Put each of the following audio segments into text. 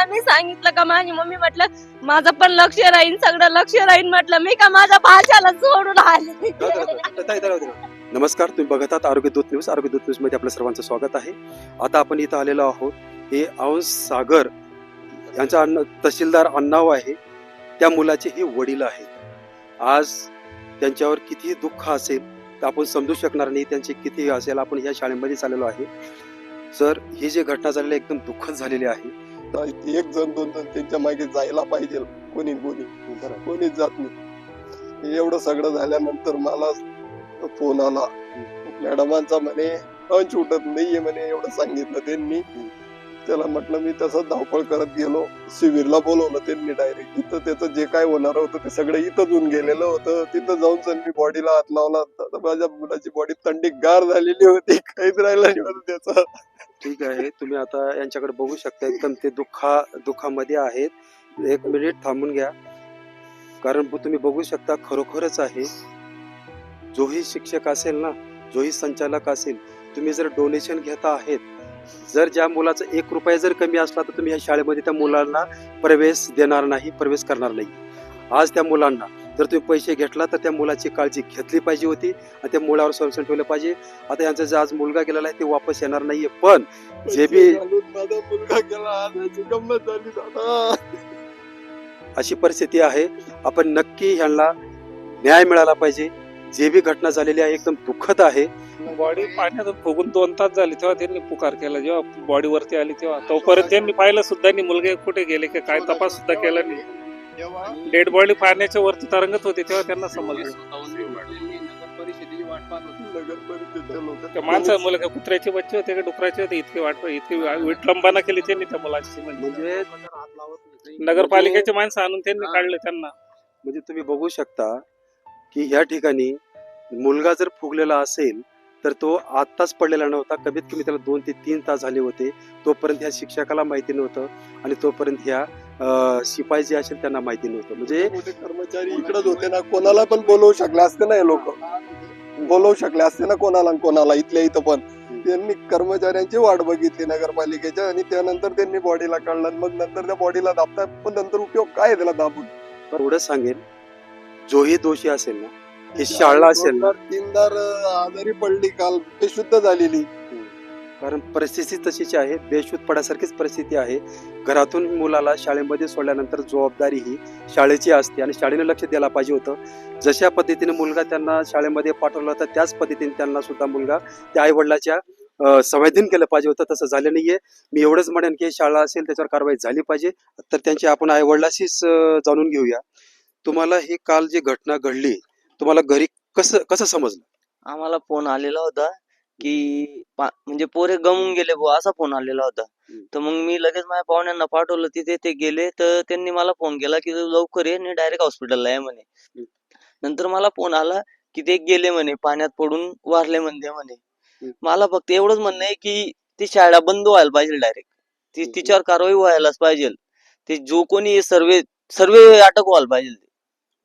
त्यांना मी सांगितलं का? माझी मम्मी म्हटलं माझं पण लक्ष राहील सगळं लक्ष राहील म्हटलं. मी का माझ्या भाषाला सोडून आले? नमस्कार तुम्ही बघत आहात आरोग्य दूत न्यूज. आरोग्य दूत न्यूजमध्ये आपलं सर्वांचं स्वागत आहे. आता आपण इथं आलेलो आहोत. हे अंश सागर यांचा अन्न तहसीलदार अण्णाव आहे. त्या मुलाचे हे वडील आहेत. आज त्यांच्यावर किती दुःख असेल तर आपण समजू शकणार नाही त्यांचे किती असेल. आपण ह्या शाळेमध्ये आलेलो आहे. सर ही जी घटना झालेली आहे, एकदम दुःखद झालेली आहे. एक जण दोन जण त्यांच्या मागे जायला पाहिजे. कोणी कोणी. कोणीच जात नाही. एवढं सगळं झाल्यानंतर मला फोन आला. मॅडमांचा म्हणे अंश उठत नाहीये म्हणे एवढं सांगितलं त्यांनी. त्याला म्हटलं मी तसंच धावपळ करत गेलो. शिबिरला बोलवलं त्यांनी डायरेक्ट तिथं त्याचं जे काय होणार होतं ते सगळं इथं होऊन गेलेलं होतं. तिथं जाऊन त्यांनी मी बॉडीला हात लावला तर माझ्या मुलाची बॉडी थंडी गार झालेली होती. काहीच राहिला नाही होतं त्याचं. ठीक आहे. तुम्ही आता यांच्याकडे बघू शकता एकदम ते दुःखा दुःखामध्ये आहेत. एक मिनिट थांबून घ्या. कारण तुम्ही बघू शकता खरोखरच आहे. जोही शिक्षक असेल ना जोही संचालक असेल तुम्ही जर डोनेशन घेता आहेत जर ज्या मुलाचा एक रुपया जर कमी असला तर तुम्ही या शाळेमध्ये त्या मुलांना प्रवेश देणार नाही प्रवेश करणार नाही. आज त्या मुलांना जर तुम्ही पैसे घेतला तर त्या मुलाची काळजी घेतली पाहिजे होती आणि त्या मुलावर संरक्षण ठेवलं पाहिजे. आता यांचा जे आज मुलगा गेलेला आहे ते वापस येणार नाहीये. पण जे बी अशी परिस्थिती आहे. आपण नक्की ह्यांना न्याय मिळाला पाहिजे. जे बी घटना झालेली आहे एकदम दुःखद आहे. बॉडी पाण्यातून फुगून दोन तास झाले तेव्हा त्यांनी पुकार केला. जेव्हा बॉडी वरती आली तेव्हा. तोपर्यंत त्यांनी पाहिलं सुद्धा नाही मुलगे कुठे गेले की काय तपास सुद्धा केला नाही. डेड बॉडी पाण्याच्या वरती तरंगत होती तेव्हा त्यांना समजलं. माणसा मुलगा कुत्र्याचे बच्चे होते का डुकराचे होते इतके वाट इतकी विटंबना केली त्यांनी त्या मुलाची. म्हणजे म्हणजे नगरपालिकेचे माणसं आणून त्यांनी काढले त्यांना. म्हणजे तुम्ही बघू शकता की ह्या ठिकाणी मुलगा जर फुगलेला असेल तर तो आत्ताच पडलेला नव्हता. कमीत कमी त्याला दोन ते तीन तास झाले होते. तोपर्यंत ह्या शिक्षकाला माहिती नव्हतं आणि तोपर्यंत ह्या शिपाई जे असेल त्यांना माहिती नव्हतं. म्हणजे कर्मचारी इकडेच होते ना कोणाला पण बोलवू शकले असते ना हे लोक. बोलवू शकले असते ना कोणाला कोणाला इथल्या इथं पण. त्यांनी कर्मचाऱ्यांची वाट बघितली नगरपालिकेच्या आणि त्यानंतर त्यांनी बॉडीला काढलं मग नंतर त्या बॉडीला दाबतात. पण नंतर उपयोग काय त्याला दाबून? एवढं सांगेन जोही दोषी असेल ना हे शाळा असेल ना. तीनदार अं, आजारी पडली काल बेशुद्ध झालेली. कारण परिस्थिती तशीच आहे. बेशुद्ध पडासारखीच परिस्थिती आहे. घरातून मुलाला शाळेमध्ये सोडल्यानंतर जबाबदारी ही शाळेची असते आणि शाळेने लक्ष द्यायला पाहिजे होतं. जशा पद्धतीने मुलगा त्यांना शाळेमध्ये पाठवला होता त्याच पद्धतीने त्यांना सुद्धा मुलगा त्या आई वडिलाच्या संवेदन केलं पाहिजे होतं. तसं झालं नाहीये. मी एवढंच म्हणेन की शाळा असेल त्याच्यावर कारवाई झाली पाहिजे. तर त्यांची आपण आई वडिलाशीच जाणून घेऊया. तुम्हाला ही काल जी घटना घडली तुम्हाला घरी कसं कसं समजलं आम्हाला फोन आलेला होता की पा- म्हणजे पोरे गमून गेले बुवा असा फोन आलेला होता हम्म. तर मग मी लगेच माझ्या पाहुण्यांना पाठवलं तिथे ते गेले तर त्यांनी मला फोन केला की लवकर ये आणि डायरेक्ट हॉस्पिटलला आहे म्हणे. नंतर मला फोन आला की ते गेले म्हणे पाण्यात पडून वारले म्हणते म्हणे हम्म. मला फक्त एवढंच म्हणणं आहे की ती शाळा बंद व्हायला पाहिजे डायरेक्ट ती हम्म. तिच्यावर कारवाई व्हायलाच पाहिजे ते जो कोणी सर्वे सर्वे अटक व्हायला पाहिजे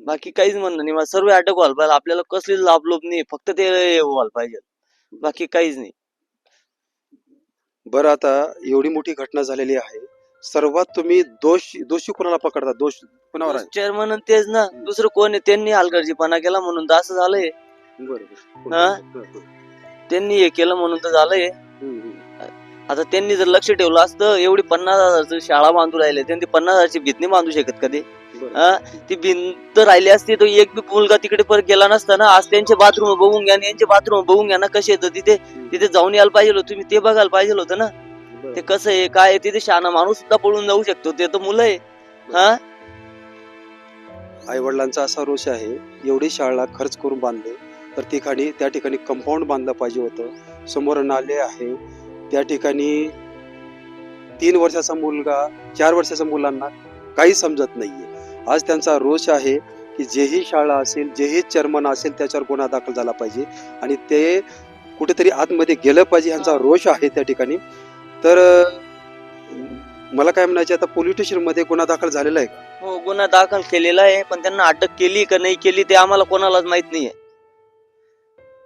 बाकी काहीच म्हणणं नाही. मला सर्व अटक व्हायला पाहिजे. आपल्याला कसली लाभलोभ नाही. फक्त ते व्हायला पाहिजे. बाकी काहीच नाही. बरं आता एवढी मोठी घटना झालेली आहे. सर्वात तुम्ही दोष दोषी कोणाला पकडता? दोष कोणावर आहे? चेअरमन तेच ना. दुसरं कोण आहे? त्यांनी हलगर्जीपणा केला म्हणून तर असं झालंय. बरोबर हा? त्यांनी हे केलं म्हणून तर झालंय. आता त्यांनी जर लक्ष ठेवलं असतं एवढी पन्नास हजारची शाळा बांधू राहिले त्यांनी पन्नास हजारची भीत बांधू शकत का ते? ती भिंत राहिली असती तर एक बी मुलगा तिकडे परत गेला नसता ना आज त्यांचे बाथरूम बघून घ्या आणि यांचे बाथरूम बघून घ्या ना कसे येतं तिथे. तिथे जाऊन यायला पाहिजे होतं तुम्ही ते बघायला पाहिजे होतं ना. ते कसं आहे काय आहे, तिथे शहाणा माणूस सुद्धा पळून जाऊ शकतो ते तर मुलं आहे. हा? आई वडिलांचा असा रोष आहे एवढी शाळा खर्च करून बांधले तर ठिकाणी त्या ठिकाणी कंपाऊंड बांधलं पाहिजे होतं. समोर नाले आहे त्या ठिकाणी तीन वर्षाचा मुलगा चार वर्षाच्या मुलांना काही समजत नाहीये. आज त्यांचा रोष आहे की जेही शाळा असेल जेही चर्मन असेल त्याच्यावर गुन्हा दाखल झाला पाहिजे आणि ते कुठेतरी आतमध्ये गेलं पाहिजे ह्यांचा रोष आहे त्या ठिकाणी. तर मला काय म्हणायचे आता पोलीस स्टेशनमध्ये गुन्हा दाखल झालेला आहे हो गुन्हा दाखल केलेला आहे पण त्यांना अटक केली का नाही केली ते आम्हाला कोणालाच माहीत नाहीये.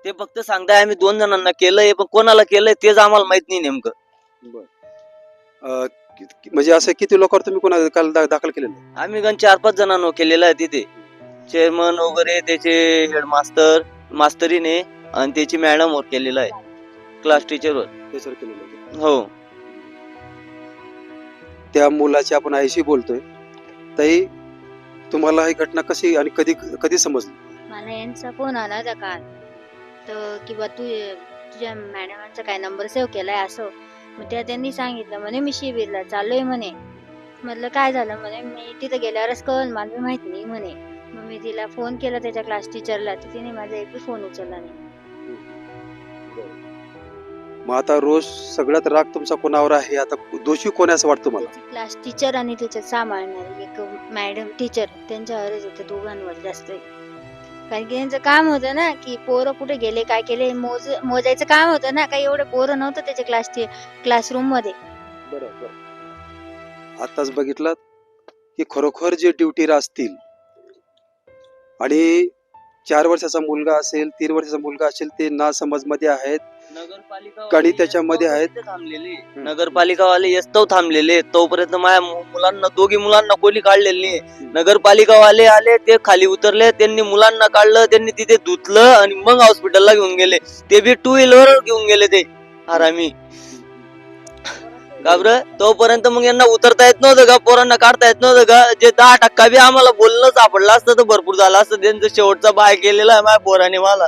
ते फक्त सांगताय आम्ही दोन जणांना केलंय पण कोणाला केलंय तेच आम्हाला माहीत नाही नेमकं. अं, कि- कि- म्हणजे असं किती लोकांवर तुम्ही कोणा काल दा- दाखल केलेलं आहे? आम्ही गण चार पाच जणांनो केलेलं आहे तिथे. चेअरमन वगैरे त्याचे हेडमास्तर मास्तरीने आणि त्याची मॅडम वर केलेलं आहे. क्लास टीचरवर. त्याच्यावर केलेलं आहे. हो. त्या मुलाची आपण आईशी बोलतोय. ताई तुम्हाला ही घटना कशी आणि कधी कधी समजली? मला यांचा फोन आला होता काल. तर किंवा तू तुझ्या मॅडमांचा काय नंबर सेव्ह केलाय असं. मग त्या त्यांनी सांगितलं म्हणे मी शिबिरला चाललोय म्हणे. म्हटलं काय झालं? म्हणे मी तिथं गेल्यावरच कळलं मला माहीत नाही म्हणे. मग मी तिला फोन केला त्याच्या क्लास टीचरला तर तिने माझा एक फोन उचलला नाही. मग आता रोज सगळ्यात राग तुमचा कोणावर आहे? आता दोषी कोण आहे असं वाटतं मला त्याची क्लास टीचर आणि त्याच्यात सांभाळणारी एक मॅडम टीचर त्यांच्यावरच होते दोघांवर जास्त. आहे. कारण की त्यांचं काम होतं ना की पोरं कुठे गेले काय केले मोज मोजायचं काम होतं ना काही एवढे पोरं नव्हतं त्याच्या क्लास क्लासरूममध्ये. बरोबर. आताच बघितलं की खरोखर जे ड्युटीला असतील आणि चार वर्षाचा मुलगा असेल तीन वर्षाचा मुलगा असेल ते ना समजमध्ये आहेत. गाडी त्याच्यामध्ये आहेत. थांबलेली नगरपालिकावाले येस्तव थांबलेले तोपर्यंत माझ्या मु- मुलांना दोघी मुलांना कोणी काढलेली नाही नगरपालिकावाले आले ते खाली उतरले त्यांनी मुलांना काढलं त्यांनी तिथे धुतलं आणि मग हॉस्पिटलला घेऊन गेले. ते बी टू व्हीलर घेऊन गेले ते. आरामी. का बरं? तोपर्यंत मग यांना उतरता येत नव्हतं का? पोरांना काढता येत नव्हतं का? जे दहा टक्का बी आम्हाला बोलणं सापडलं असतं तर भरपूर झालं असतं. त्यांचं शेवटचा बाय केलेला आहे माझ्या पोराने मला.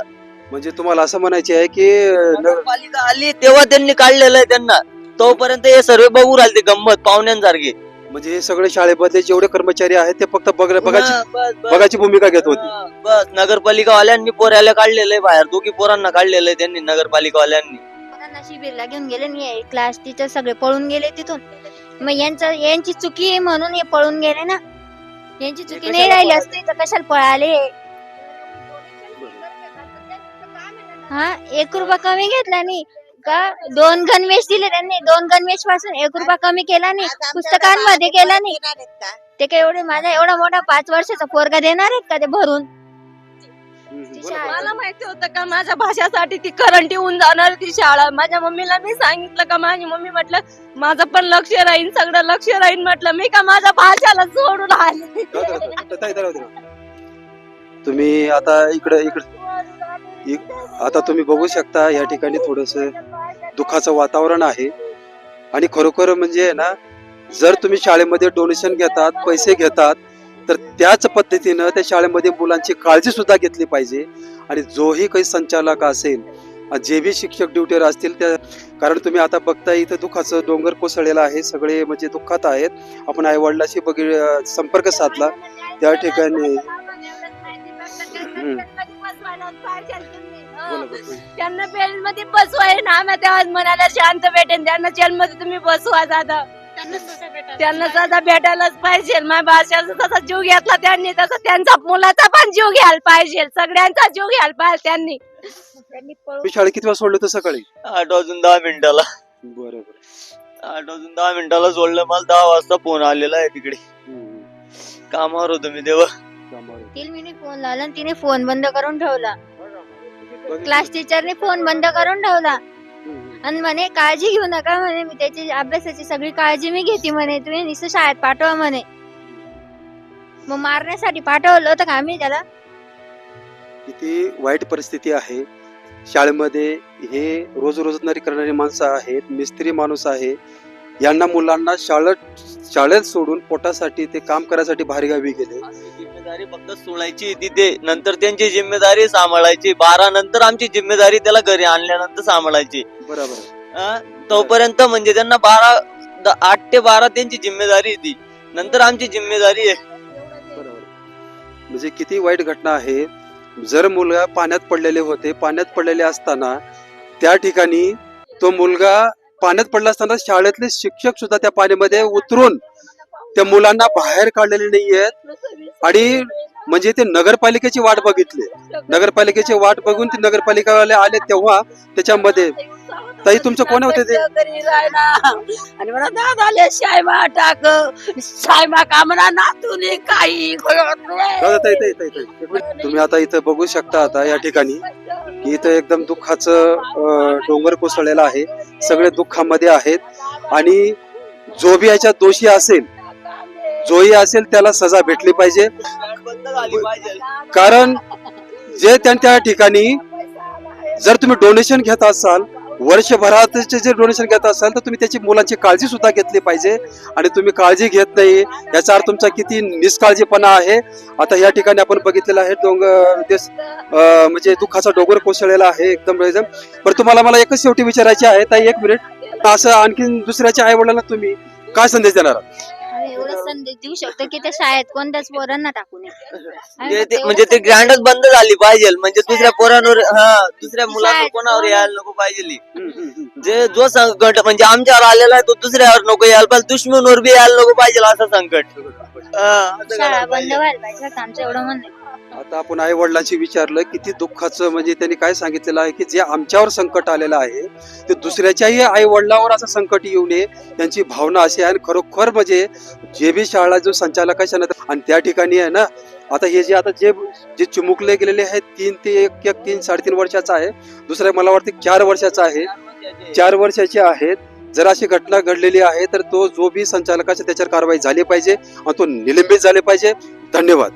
म्हणजे तुम्हाला असं म्हणायचे आहे की न- नगरपालिका आली तेव्हा त्यांनी काढलेलं आहे त्यांना. तोपर्यंत हे सर्व बघू राहिले ते गंमत पाहुण्यांसारखे. म्हणजे हे सगळे शाळेमधले जेवढे कर्मचारी आहेत ते फक्त बघ बघायची हा, बस, बस. बघायची भूमिका घेत होते. हा, बस. नगरपालिकावाल्यांनी पोऱ्याला काढलेलं आहे बाहेर. दोघी पोरांना काढलेलं आहे त्यांनी नगरपालिकावाल्यांनी. पोरांना शिबिरला घेऊन गेले नाही क्लास टीचर सगळे पळून गेले तिथून. मग यांचं यांची चुकी आहे म्हणून हे पळून गेले ना. यांची चुकी नाही राहिली? असती तर कशाला पळाले? हा एक रुपया कमी घेतला नाही का? दोन गणवेश दिले त्यांनी. दोन गणवेशपासून एक रुपया कमी केला नाही पुस्तकांमध्ये केला नाही ते काय एवढे माझा एवढा मोठा पाच वर्षाचा पोरगा देणार आहेत का ते भरून? मला माहिती होतं का माझ्या भाषासाठी ती करंट येऊन जाणार ती शाळा. माझ्या मम्मीला मी सांगितलं का माझी मम्मी म्हटलं माझं पण लक्ष राहीन सगळं लक्ष राहीन म्हटलं. मी का माझ्या भाषाला सोडून आले? तुम्ही आता इकडे इकडे. इक- आता तुम्ही बघू शकता या ठिकाणी थोडस दुःखाचं वातावरण आहे. आणि खरोखर म्हणजे आहे ना जर तुम्ही शाळेमध्ये डोनेशन घेतात पैसे घेतात तर त्याच पद्धतीनं त्या शाळेमध्ये मुलांची काळजी सुद्धा घेतली पाहिजे. आणि जोही काही संचालक असेल जे बी शिक्षक ड्युटीवर असतील त्या कारण तुम्ही आता बघता इथं दुःखाचं डोंगर कोसळलेलं आहे. सगळे म्हणजे दुःखात आहेत. आपण आई वडिलाशी बघी संपर्क साधला. त्या ठिकाणी बोला, बोला. त्यांना पेन मध्ये बसवाय ना आम्ही तेव्हा म्हणाला शांत भेटेन. त्यांना जेल मध्ये तुम्ही बसवा दादा. त्यांना सदा भेटायलाच पाहिजे. माझ्या भाषाचा जीव घेतला त्यांनी तसा त्यांचा मुलाचा पण जीव घ्यायला पाहिजे. सगळ्यांचा जीव घ्यायला पाहिजे त्यांनी. त्यांनी पळून मी शाळेत किती वाजता सोडलं होतं सकाळी? आठ वाजून दहा मिनिटाला. बरोबर आठ वाजून दहा मिनिटाला सोडलं. मला दहा वाजता फोन आलेला आहे तिकडे. कामावर होतो मी तेव्हा. तिला फोन लावला आणि तिने फोन बंद करून ठेवला. क्लास टीचरने फोन बंद करून ठेवला. आणि म्हणे काळजी घेऊ नका म्हणे मी त्याची अभ्यासाची सगळी काळजी मी घेते म्हणे तुम्ही नुसतं शाळेत पाठवा म्हणे. मग मारण्यासाठी पाठवलं होतं का आम्ही त्याला? किती वाईट परिस्थिती आहे. शाळेमध्ये हे रोज रोजगारी करणारी माणसं आहेत मिस्त्री माणूस आहे. यांना मुलांना शाळेत शाळेत सोडून पोटासाठी ते काम करायसाठी बाहेरगावी गेले. जिम्मेदारी फक्त सोडायची तिथे. नंतर त्यांची जिम्मेदारी सांभाळायची. बारा नंतर आमची जिम्मेदारी त्याला घरी आणल्यानंतर सांभाळायची. बरोबर? तोपर्यंत म्हणजे त्यांना बारा द- आठ ते बारा त्यांची जिम्मेदारी ती. नंतर आमची जिम्मेदारी आहे. बरोबर. म्हणजे किती वाईट घटना आहे. जर मुलगा पाण्यात पडलेले होते पाण्यात पडलेले असताना त्या ठिकाणी तो मुलगा पाण्यात पडला असताना शाळेतले शिक्षक सुद्धा त्या पाण्यामध्ये उतरून त्या मुलांना बाहेर काढलेले नाहीयेत आणि म्हणजे ते नगरपालिकेची वाट बघितली नगरपालिकेची वाट बघून ते नगरपालिकावाले आले तेव्हा त्याच्यामध्ये ताई, तुमचं कोण होते ते? आणि मला दादाले शायमा टाक शायमा का म्हणा नातूने काही दादा, ताई, ताई, ताई, ताई. एक मिनिट. तुम्ही आता इथं बघू शकता आता या ठिकाणी की इथं एकदम दुःखाचं डोंगर कोसळलेलं आहे सगळे दुःखामध्ये आहेत आणि जो बी याच्यात दोषी असेल जोही असेल त्याला सजा भेटली पाहिजे. कारण जे त्या ठिकाणी जर तुम्ही डोनेशन घेत असाल वर्षभराचे जे डोनेशन घेत असाल तर तुम्ही त्याची मुलांची काळजी सुद्धा घेतली पाहिजे. आणि तुम्ही काळजी घेत नाही याचा अर्थ तुमचा किती निष्काळजीपणा आहे. आता या ठिकाणी आपण बघितलेलं आहे डोंगर देश म्हणजे दुःखाचा डोंगर कोसळलेला आहे एकदम एकदम. पण तुम्हाला मला एकच शेवटी विचारायची आहे ताई एक मिनिट. असं आणखीन दुसऱ्याच्या आई वडिलांना तुम्ही काय संदेश देणार एवढं संदेश देऊ शकतो की त्या शाळेत कोणत्याच पोरांना टाकू नये म्हणजे ते म्हणजे ते एवढंच ग्रँडच बंद झाली पाहिजे. म्हणजे दुसऱ्या पोरांवर हा दुसऱ्या मुलांवर कोणावर कोण- यायला नको पाहिजे जे जो संकट म्हणजे आमच्यावर आलेला आहे तो दुसऱ्यावर नको यायला पाहिजे. दुश्मनवर बी यायला नको पाहिजे असं संकट. हा, शाळा करायला बंद पाहिजे. व्हायला पाहिजे असं आमचं एवढं म्हणणं आहे. आता आपण आई वडिलांशी विचारलं किती दुःखाचं म्हणजे त्यांनी काय सांगितलेलं आहे की जे आमच्यावर संकट आलेलं आहे ते दुसऱ्याच्याही आई वडिलांवर असं संकट येऊ नये त्यांची भावना अशी आहे. आणि खरोखर म्हणजे जे बी शाळा जो संचालक आहे ना आणि त्या ठिकाणी आहे ना आता हे जे आता जे जे चिमुकले गेलेले आहेत तीन ते एक एक तीन साडेतीन वर्षाचा आहे. दुसऱ्या मला वाटतं चार वर्षाचा आहे. चार वर्षाचे आहेत. जर अशी घटना घडलेली आहे तर तो जो बी संचालकाच्या त्याच्यावर कारवाई झाली पाहिजे आणि तो निलंबित झाले पाहिजे. धन्यवाद.